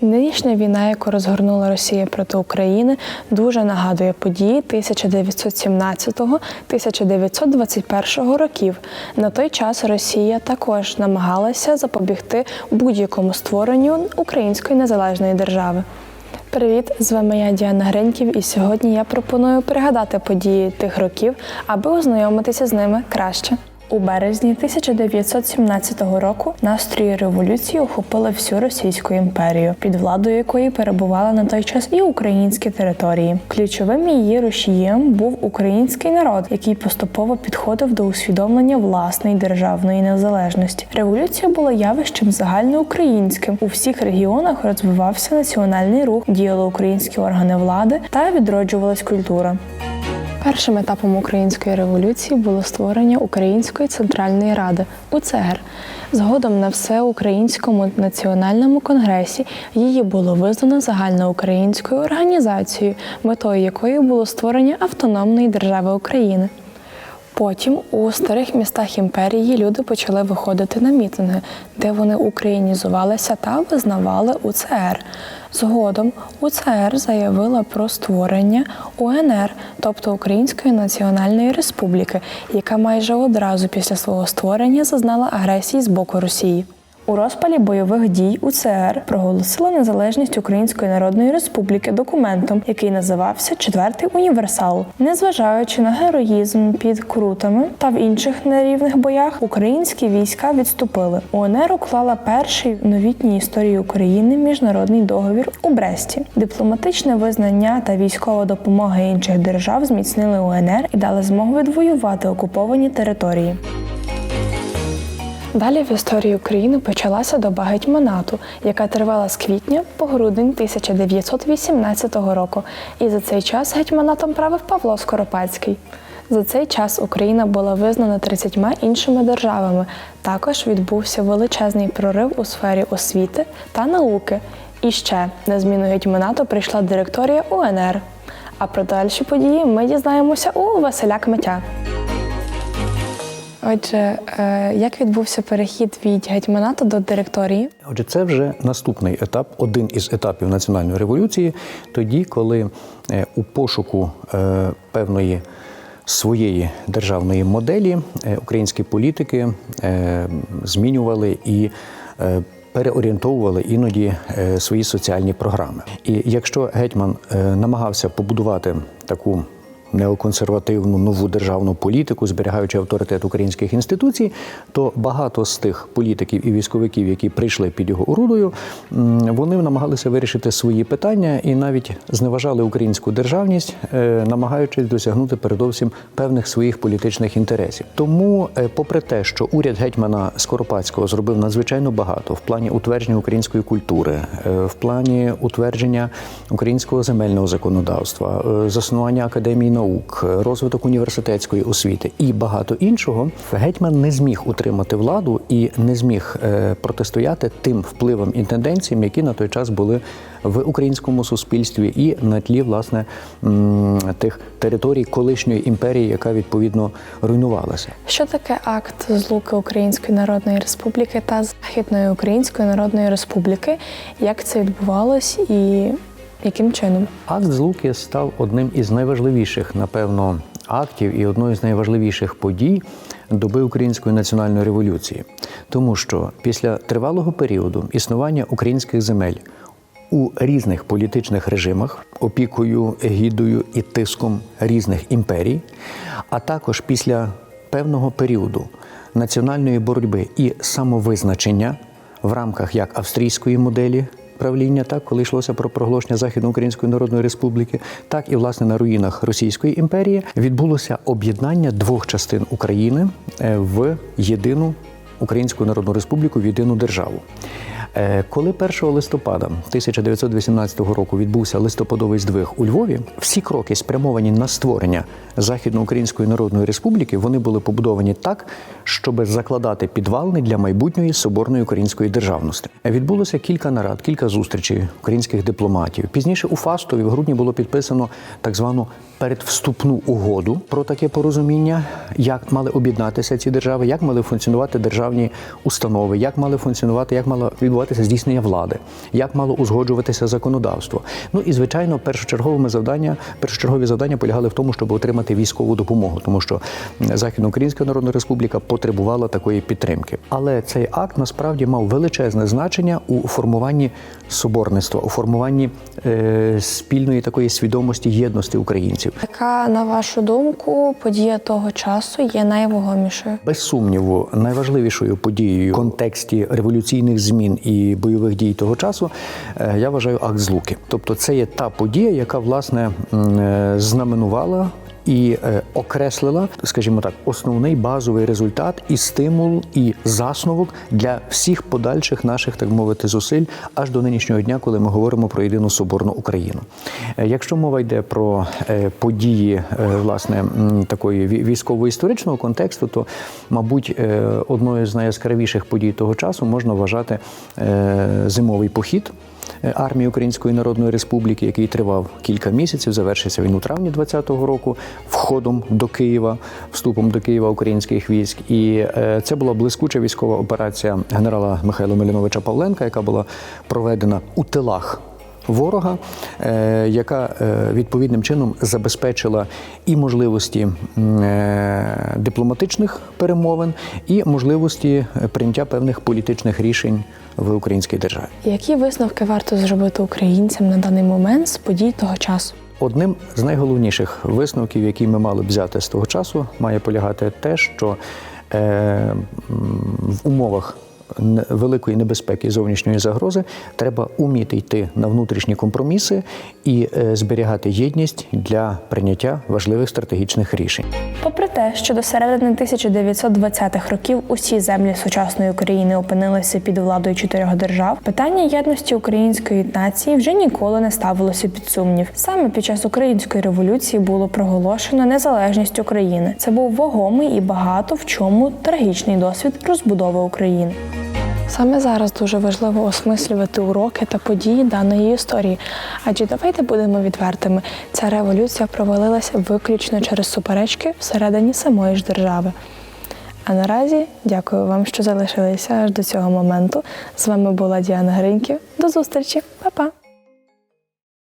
Нинішня війна, яку розгорнула Росія проти України, дуже нагадує події 1917-1921 років. На той час Росія також намагалася запобігти будь-якому створенню української незалежної держави. Привіт, з вами я Діана Гриньків, і сьогодні я пропоную пригадати події тих років, аби ознайомитися з ними краще. У березні 1917 року настрої революції охопили всю Російську імперію, під владою якої перебували на той час і українські території. Ключовим її рушієм був український народ, який поступово підходив до усвідомлення власної державної незалежності. Революція була явищем загальноукраїнським. У всіх регіонах розвивався національний рух, діяли українські органи влади та відроджувалась культура. Першим етапом української революції було створення Української центральної ради УЦР. Згодом на всеукраїнському національному конгресі її було визнано загальноукраїнською організацією, метою якої було створення автономної держави України. Потім у старих містах імперії люди почали виходити на мітинги, де вони українізувалися та визнавали УЦР. Згодом УЦР заявила про створення УНР, тобто Української Національної Республіки, яка майже одразу після свого створення зазнала агресії з боку Росії. У розпалі бойових дій УЦР проголосила незалежність Української Народної Республіки документом, який називався Четвертий універсал. Незважаючи на героїзм під крутами та в інших нерівних боях, українські війська відступили. УНР уклала перший в новітній історії України міжнародний договір у Бресті. Дипломатичне визнання та військова допомога інших держав зміцнили УНР і дали змогу відвоювати окуповані території. Далі в історії України почалася доба гетьманату, яка тривала з квітня по грудень 1918 року. І за цей час гетьманатом правив Павло Скоропадський. За цей час Україна була визнана 30 іншими державами. Також відбувся величезний прорив у сфері освіти та науки. І ще на зміну гетьманату прийшла директорія УНР. А про дальші події ми дізнаємося у Василя Кмитя. Отже, е, як відбувся перехід від гетьманату до директорії? Отже, це вже наступний етап, один із етапів національної революції, тоді, коли е, у пошуку е, певної своєї державної моделі українські політики змінювали і переорієнтовували іноді свої соціальні програми. І якщо гетьман намагався побудувати таку неоконсервативну нову державну політику, зберігаючи авторитет українських інституцій, то багато з тих політиків і військовиків, які прийшли під його орудою, вони намагалися вирішити свої питання і навіть зневажали українську державність, е, намагаючись досягнути передовсім певних своїх політичних інтересів. Тому, е, попри те, що уряд гетьмана Скоропадського зробив надзвичайно багато в плані утвердження української культури, е, в плані утвердження українського земельного законодавства, заснування академії наук, розвиток університетської освіти і багато іншого, гетьман не зміг утримати владу і не зміг е, протистояти тим впливам і тенденціям, які на той час були в українському суспільстві, і на тлі власне тих територій колишньої імперії, яка відповідно руйнувалася. Що таке акт злуки Української Народної Республіки та Західної Української Народної Республіки? Як це відбувалось і яким чином? Акт Злуки став одним із найважливіших, напевно, актів і одною з найважливіших подій доби української національної революції, тому що після тривалого періоду існування українських земель у різних політичних режимах, опікою, егідою і тиском різних імперій, а також після певного періоду національної боротьби і самовизначення в рамках як австрійської моделі правління, так коли йшлося про проголошення Західноукраїнської Народної Республіки, так і власне на руїнах Російської імперії відбулося об'єднання двох частин України е, в єдину Українську Народну Республіку, в єдину державу. Е, Коли 1 листопада 1918 року відбувся листопадовий здвиг у Львові, всі кроки спрямовані на створення Західноукраїнської Народної Республіки, вони були побудовані так, щоб закладати підвалини для майбутньої соборної української державності. Відбулося кілька нарад, кілька зустрічей українських дипломатів. Пізніше у Фастові в грудні було підписано так звану передвступну угоду про таке порозуміння, як мали об'єднатися ці держави, як мали функціонувати державні установи, як мали функціонувати, як мала відбуватися відбуватися здійснення влади, як мало узгоджуватися законодавство. Ну і звичайно, першочерговими завдання, першочергові завдання полягали в тому, щоб отримати військову допомогу, тому що Західноукраїнська Народна Республіка потребувала такої підтримки. Але цей акт насправді мав величезне значення у формуванні соборництва, у формуванні е, спільної такої свідомості єдності українців. Яка, на вашу думку, подія того часу є найвагомішою? Без сумніву, найважливішою подією в контексті революційних змін і бойових дій того часу е, я вважаю акт злуки. Тобто, це є та подія, яка власне е, знаменувала. І е, окреслила, скажімо так, основний базовий результат і стимул, і засновок для всіх подальших наших, так мовити, зусиль аж до нинішнього дня, коли ми говоримо про єдину соборну Україну. Е, Якщо мова йде про е, події власне такої військово-історичного контексту, то мабуть одною з найяскравіших подій того часу можна вважати зимовий похід. Е, Армії Української Народної Республіки, який тривав кілька місяців, завершився він у травні 20-го року, входом до Києва, вступом до Києва українських військ. І е, це була блискуча військова операція генерала Михайла Миліновича Павленка, яка була проведена у тилах ворога, е, яка е, відповідним чином забезпечила і можливості е, дипломатичних перемовин, і можливості прийняття певних політичних рішень в українській державі. Які висновки варто зробити українцям на даний момент з подій того часу? Одним з найголовніших висновків, які ми мали б взяти з того часу, має полягати те, що в умовах великої небезпеки зовнішньої загрози треба уміти йти на внутрішні компроміси і е, зберігати єдність для прийняття важливих стратегічних рішень. Попри те, що до середини 1920-х років усі землі сучасної України опинилися під владою чотирьох держав, питання єдності української нації вже ніколи не ставилося під сумнів. Саме під час української революції було проголошено незалежність України. Це був вагомий і багато в чому трагічний досвід розбудови України. Саме зараз дуже важливо осмислювати уроки та події даної історії. Адже давайте будемо відвертими, ця революція провалилася виключно через суперечки всередині самої ж держави. А наразі дякую вам, що залишилися аж до цього моменту. З вами була Діана Гриньків. До зустрічі, Па-па!